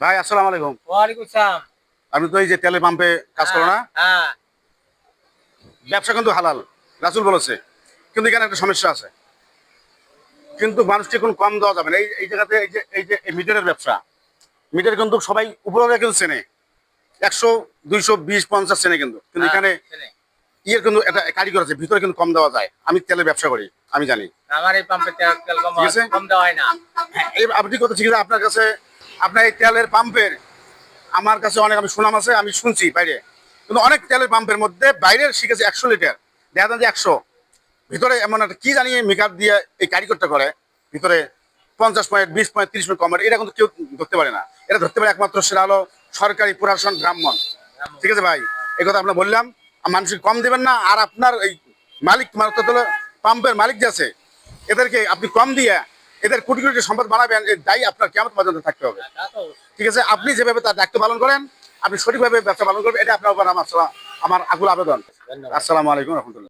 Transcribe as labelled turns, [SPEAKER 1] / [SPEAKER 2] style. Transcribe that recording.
[SPEAKER 1] ভাই আসসালামু আলাইকুম।
[SPEAKER 2] ওয়ালাইকুম সালাম।
[SPEAKER 1] আপনি তো এই যে তেলের পাম্পে কাজ করো না?
[SPEAKER 2] হ্যাঁ
[SPEAKER 1] ব্যবসা কিন্তু হালাল রাসুল বলেছে। কিন্তু এখানে একটা সমস্যা আছে। কিন্তু মানুষকে কোনো কম দেওয়া যাবে না। এই এই জায়গাতে এই যে এই যে মিটারের ব্যবসা মিটার কিন্তু সবাই উপরে কিন্তু চেনে। একশো দুইশো বিশ পঞ্চাশ চেনে কিন্তু। কিন্তু
[SPEAKER 2] হ্যাঁ,
[SPEAKER 1] এখানে। ইয়ের কিন্তু একটা কারিগর আছে ভিতরে কিন্তু কম দেওয়া যায়। আমি তেলের ব্যবসা করি আমি জানি।
[SPEAKER 2] আমার এই পাম্পে তেল কম দেওয়া হয় না।
[SPEAKER 1] হ্যাঁ, এই আপনি কথা ঠিক আছে? আপনার কাছে আপনার এই তেলের পাম্পের আমার কাছে অনেক আমি সুনাম আছে, আমি শুনছি বাইরে। কিন্তু অনেক তেলের পাম্পের মধ্যে বাইরের শিখেছে একশো লিটার, দেখা যায় যে একশো। ভিতরে এমন একটা কি জানি মেকআপ দিয়ে এই কারিগরটা করে, ভিতরে পঞ্চাশ পয়েন্ট, বিশ পয়েন্ট, তিরিশ পয়েন্ট কমের, এটা কিন্তু কেউ ধরতে পারে না। এটা ধরতে পারে একমাত্র সেটা হলো সরকারি প্রশাসন ব্রাহ্মণ। ঠিক আছে ভাই? এই কথা আপনার বললাম মানুষকে কম দেবেন না, আর আপনার এই মালিক অর্থাৎ পাম্পের মালিক যে আছে, এদেরকে আপনি কম দিয়ে এদের কোটি কোটি সম্পদ বাড়াবেন এর দায়ী আপনার কেমন পর্যন্ত থাকতে হবে।
[SPEAKER 2] অবশ্যই।
[SPEAKER 1] ঠিক আছে? আপনি যেভাবে তার দায়িত্ব পালন করেন আপনি সঠিকভাবে ব্যবসা পালন করবেন এটা আপনার উপর আমার আমার আকুল আবেদন। আসসালামু আলাইকুম রহমতুল্লাহ।